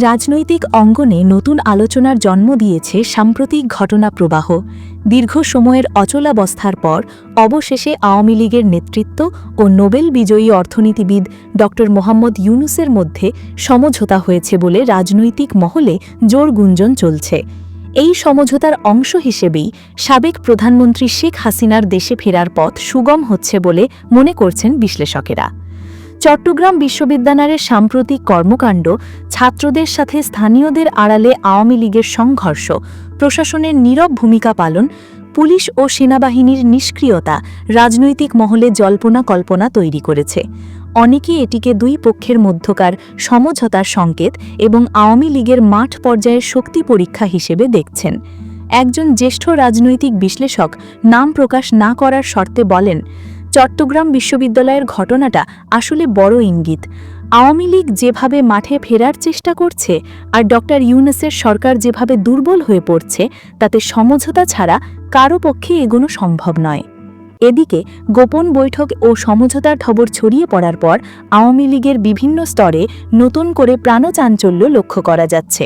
রাজনৈতিক অঙ্গনে নতুন আলোচনার জন্ম দিয়েছে সাম্প্রতিক ঘটনা প্রবাহ। দীর্ঘ সময়ের অচলাবস্থার পর অবশেষে আওয়ামী লীগের নেতৃত্ব ও নোবেল বিজয়ী অর্থনীতিবিদ ড. মোহাম্মদ ইউনুসের মধ্যে সমঝোতা হয়েছে বলে রাজনৈতিক মহলে জোর গুঞ্জন চলছে। এই সমঝোতার অংশ হিসেবেই সাবেক প্রধানমন্ত্রী শেখ হাসিনার দেশে ফেরার পথ সুগম হচ্ছে বলে মনে করছেন বিশ্লেষকেরা। চট্টগ্রাম বিশ্ববিদ্যালয়ের সাম্প্রতিক কর্মকাণ্ড ছাত্রদের সাথে স্থানীয়দের আড়ালে আওয়ামী লীগের সংঘর্ষ, প্রশাসনের নীরব ভূমিকা পালন, পুলিশ ও সেনাবাহিনীর নিষ্ক্রিয়তা, রাজনৈতিক মহলে জল্পনা কল্পনা তৈরি করেছে। অনেকে এটিকে দুই পক্ষের মধ্যকার সমঝোতার সংকেত এবং আওয়ামী লীগের মাঠ পর্যায়ের শক্তি পরীক্ষা হিসেবে দেখছেন। একজন জ্যেষ্ঠ রাজনৈতিক বিশ্লেষক নাম প্রকাশ না করার শর্তে বলেন চট্টগ্রাম বিশ্ববিদ্যালয়ের ঘটনাটা আসলে বড় ইঙ্গিত। আওয়ামী লীগ যেভাবে মাঠে ফেরার চেষ্টা করছে আর ডক্টর ইউনুসের সরকার যেভাবে দুর্বল হয়ে পড়ছে, তাতে সমঝোতা ছাড়া কারও পক্ষে এগোনো সম্ভব নয়। এদিকে গোপন বৈঠক ও সমঝোতার খবর ছড়িয়ে পড়ার পর আওয়ামী লীগের বিভিন্ন স্তরে নতুন করে প্রাণচাঞ্চল্য লক্ষ্য করা যাচ্ছে।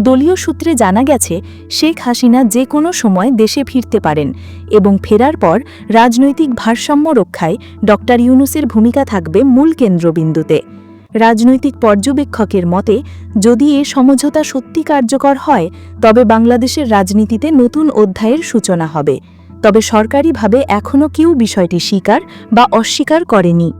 দলীয় সূত্রে জানা গেছে, শেখ হাসিনা যে কোনো সময় দেশে ফিরতে পারেন এবং ফেরার পর রাজনৈতিক ভারসাম্য রক্ষায় ডক্টর ইউনুসের ভূমিকা থাকবে মূল কেন্দ্রবিন্দুতে। রাজনৈতিক পর্যবেক্ষকের মতে, যদি এ সমঝোতা সত্যি কার্যকর হয়, তবে বাংলাদেশের রাজনীতিতে নতুন অধ্যায়ের সূচনা হবে। তবে সরকারিভাবে এখনও কেউ বিষয়টি স্বীকার বা অস্বীকার করেনি।